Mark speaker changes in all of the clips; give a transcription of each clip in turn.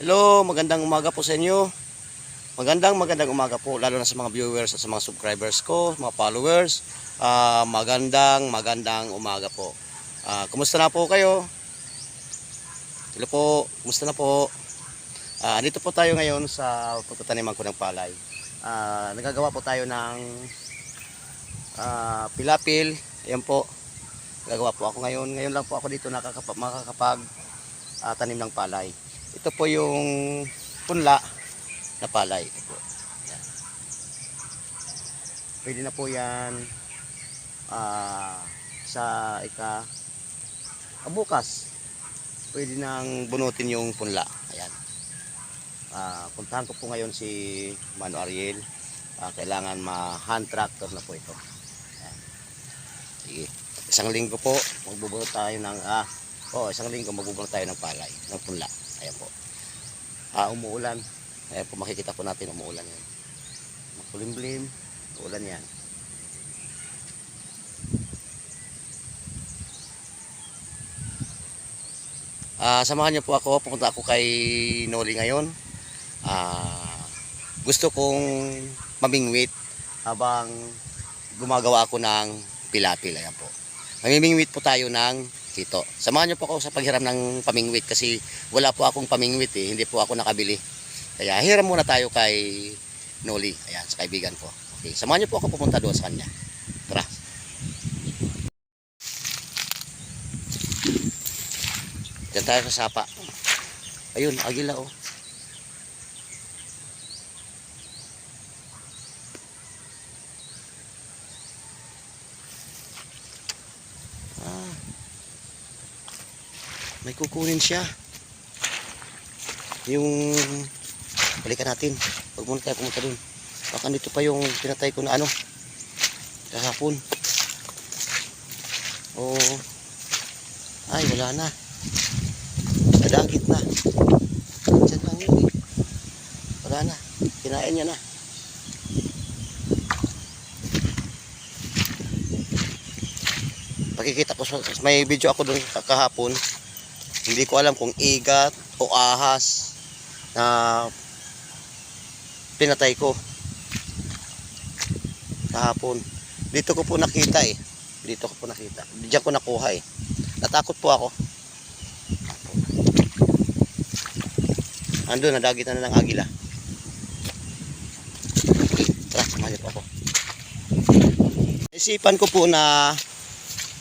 Speaker 1: Hello, magandang umaga po sa inyo. Magandang magandang umaga po lalo na sa mga viewers at sa mga subscribers ko, mga followers. Ah, magandang magandang umaga po. Ah, kumusta na po kayo? Hello po, kumusta na po? Ah, dito po tayo ngayon sa pagtataniman ko ng palay. Ah, nagagawa po tayo ng ah, pilapil. Ayan po. Nagagawa po ako ngayon. Ngayon lang po ako dito nakakapag ah, tanim ng palay. Ito po yung punla na palay. Ito po. Pwede na po yan ah, sa ika ah, bukas. Pwede nang bunutin yung punla. Ayan. Ah, puntahan ko po ngayon si Mano Ariel. Ah, kailangan ma-hand tractor na po ito. Ayan. Sige. Isang linggo po, magbubunot tayo ng ah, oh, isang linggo magbubunot tayo ng palay, ng punla. Ayan po. Ah, umuulan. Ayan po makikita po natin umuulan yan. Makulimlim, uulan yan. Ah, samahan niyo po ako, pupunta ako kay Noli ngayon. Ah, gusto kong mamingwit habang gumagawa ako ng pilapil. Ayan po. Mamimingwit po tayo ng hito. Samahan niyo po ako sa paghiram ng pamingwit kasi wala po akong pamingwit eh. Hindi po ako nakabili. Kaya hiram muna tayo kay Noli. Ayan, sa kaibigan ko. Okay, samahan niyo po ako pupunta doon sa kanya. Tara. Diyan tayo sa sapa. Ayun, agila oh. May kukunin siya. Yung balikan natin. Huwag muna tayo pumunta dun. Baka dito pa yung pinatay ko na ano. Kahapon. Oo. Ay, wala na. Nadagit na. Diyan lang yun eh. Wala na. Kinain niya na. Pakikita ko sa may video ako doon kahapon. Hindi ko alam kung igat o ahas na pinatay ko kahapon. Dito ko po nakita eh. Dito ko po nakita. Diyan ko nakuha eh. Natakot po ako. Ando, nadagitan na ng agila. Tara, po ako. Isipan ko po na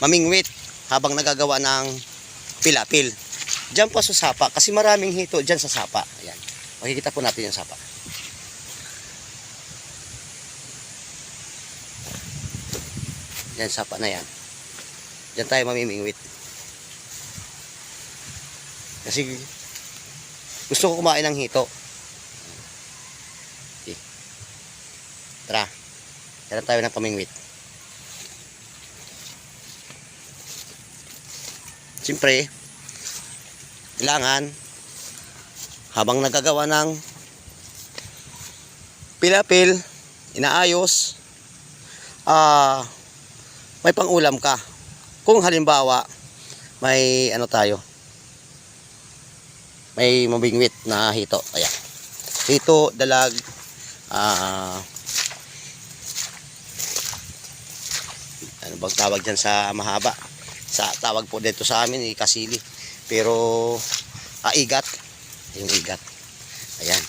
Speaker 1: mamingwit habang nagagawa ng pilapil. Diyan po sa sapa, kasi maraming hito diyan sa sapa. Ayan. Makikita po natin yung sapa. Yan, sapa na yan. Diyan tayo mamimingwit. Kasi gusto ko kumain ng hito. Okay. Tara. Tara tayo ng pamingwit. Siyempre, kailangan habang nagagawa ng pilapil, inaayos, ah, may pangulam ka. Kung halimbawa, may ano tayo, may mabingwit na hito. Ayan. Hito, dalag, ah, ano bang tawag dyan sa mahaba? Sa tawag po dito sa amin, eh. Pero, ah, igat. Yung igat. Ayan.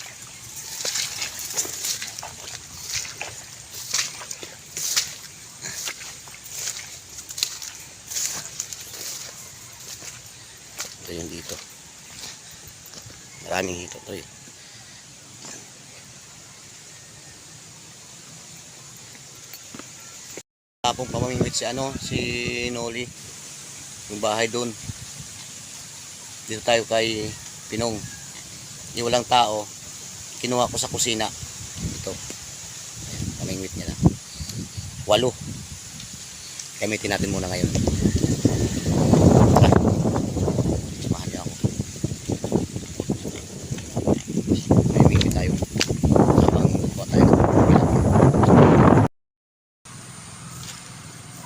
Speaker 1: Ito yung dito. Maraming hito to eh. Tapong pamamingwit si ano, si Noli. Yung bahay doon. Dito tayo kay Pinong. Yung walang tao. Kinuha ko sa kusina. Ito. Ayan, pamingwit niya na. Walo. Gamitin natin muna ngayon.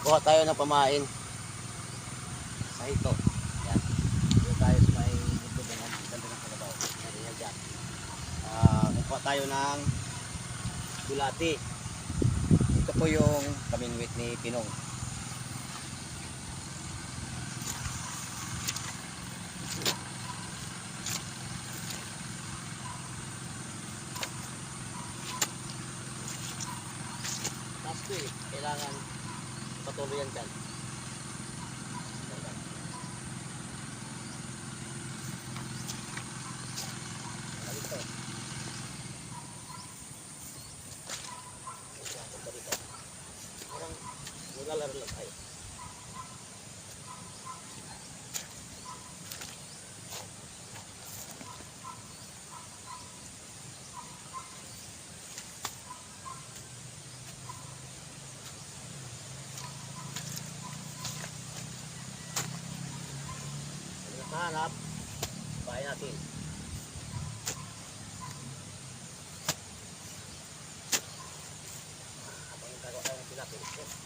Speaker 1: Kuha tayo ng pamain. Sa ito. Yan. Dito tayo sa may ganda ng ganda ng kalabaw. Yan, yan, dyan. Tayo ng bulati. Ito po yung kaminwit ni Pinong. Ko eh. Kailangan patuloy yan dyan. Bahay natin. Habang nagkagawa tayo ng tilapia,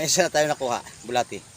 Speaker 1: May isa tayo nakuha, bulati.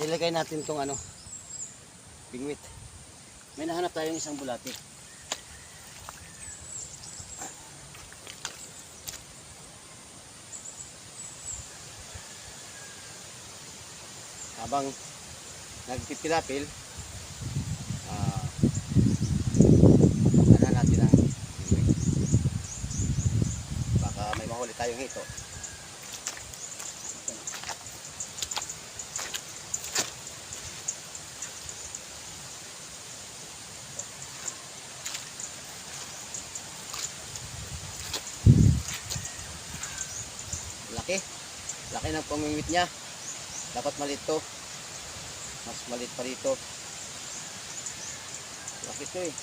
Speaker 1: Ilagay natin tong ano, bingwit. May nahanap tayong isang bulati. Habang nagpipilapil, ah, ano natin ang bingwit. Baka may mahuli tayong hito. Laki. Laki ng pamimit niya. Dapat maliit to. Mas maliit pa dito. Laki to eh.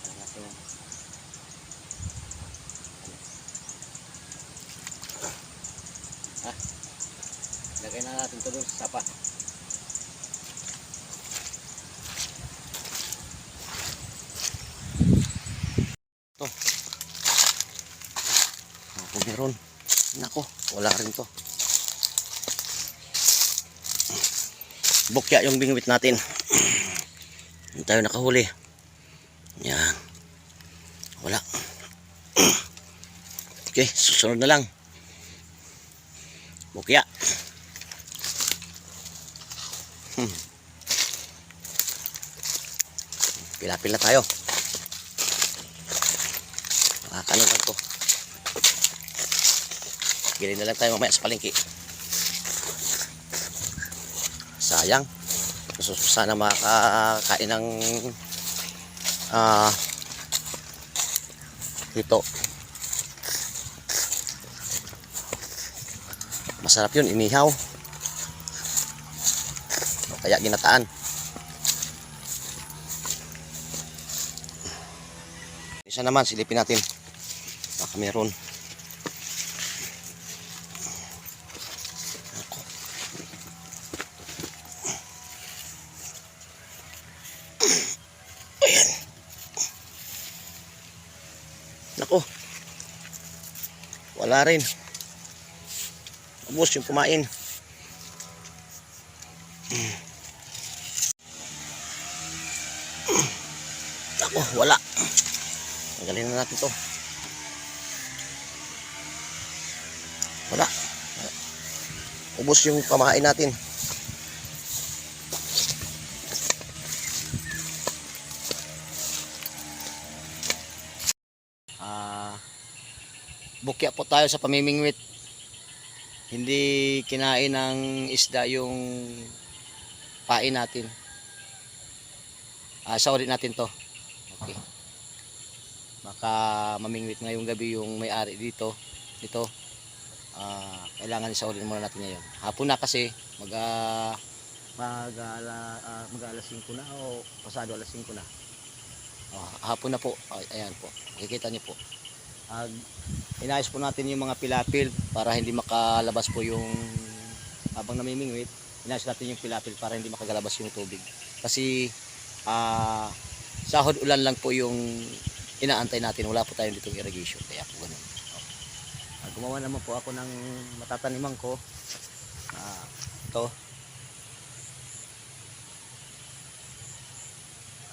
Speaker 1: Ano natin yan? Lagay na natin ito doon sa sapa. Ito. Ako meron. Nako, wala rin to. Bukya yung bingwit natin. Hindi tayo nakahuli. Yan. Wala. Okay, susunod na lang. Bukya. Hmm. Pilapil na tayo. Makakanulan ko. Gili na lang tayo mamaya sa palengke. Sayang. Gusto sana makakain ng ah ito. Masarap yun, inihaw. Kaya ginataan. Isa naman, silipin natin. Baka meron. Nako. Wala rin. Ubus yung kumain. Nako, wala. Tanggalin na natin to. Wala. Ubus yung kamain natin. Tayo sa pamimingwit. Hindi kinain ng isda yung pain natin. Ah, sa ulit natin to. Okay. Baka mamingwit ngayong gabi yung may-ari dito. Dito. Ah, kailangan isaulin muna natin ngayon. Hapon na kasi mag ah, mag ala, ah, mag alas 5 na o pasado alas 5 na. Ah, hapon na po. Ay, ayan po. Kikita niyo po. Ag inayos po natin yung mga pilapil para hindi makalabas po yung habang namimingwit. Inayos natin yung pilapil para hindi makagalabas yung tubig. Kasi ah sahod ulan lang po yung inaantay natin. Wala po tayong ditong irrigation. Kaya po ganun. Ah, gumawa naman po ako ng matataniman ko. Ah, ito.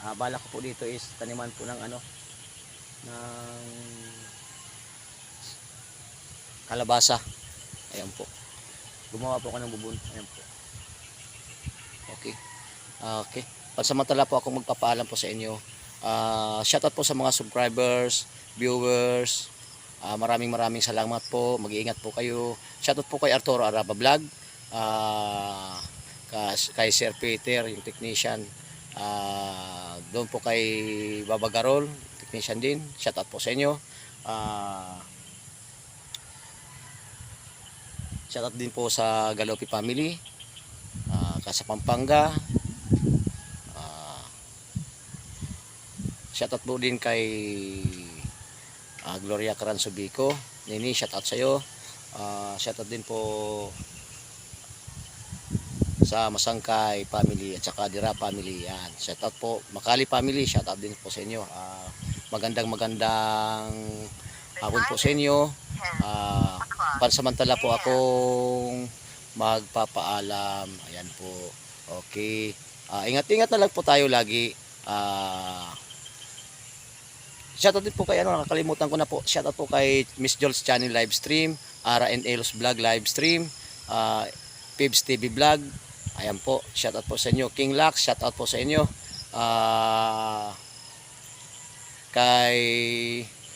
Speaker 1: Ah, bala ko po dito is taniman po ng ano ng kalabasa. Ayan po. Gumawa po ako ng bubon. Ayan po. Okay. Okay. Pansamantala po ako magpapaalam po sa inyo. Ah, shoutout po sa mga subscribers, viewers. Ah, maraming maraming salamat po. Mag-iingat po kayo. Shoutout po kay Arturo Araba Vlog. Ka- kay Sir Peter, yung technician. Ah, doon po kay Baba Garol, technician din. Shoutout po sa inyo. Ah, shoutout din po sa Galopi family. Ah, sa Pampanga. Ah, shoutout po din kay ah, Gloria Caranzo Bico. Nini, shoutout sa iyo. Ah, shoutout din po sa Masangkay family at saka Dira family. Yan. Shoutout po Makali family, shoutout din po sa inyo. Ah, magandang magandang hapon po sa inyo. Ah, pansamantala po akong magpapaalam. Ayan po. Okay. Ah, ingat-ingat na lang po tayo lagi. Ah, Shoutout din po kay ano, nakakalimutan ko na po. Shoutout po kay Miss Jules Channel live stream, RNL's vlog live stream, ah, Pibs TV vlog. Ayan po, shoutout po sa inyo. King Lax, shoutout po sa inyo. Ah, kay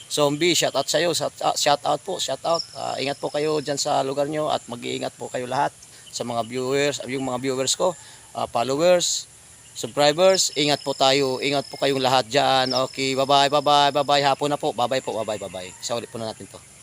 Speaker 1: Zombie, shoutout sa iyo. Shoutout po, shoutout. Ah, ingat po kayo diyan sa lugar nyo at mag-iingat po kayo lahat sa mga viewers, yung mga viewers ko, ah, followers, subscribers, ingat po tayo, ingat po kayong lahat dyan. Okay, bye-bye, bye-bye, bye-bye, hapon na po, bye-bye po, bye-bye, bye-bye. Isa ulit po na natin to.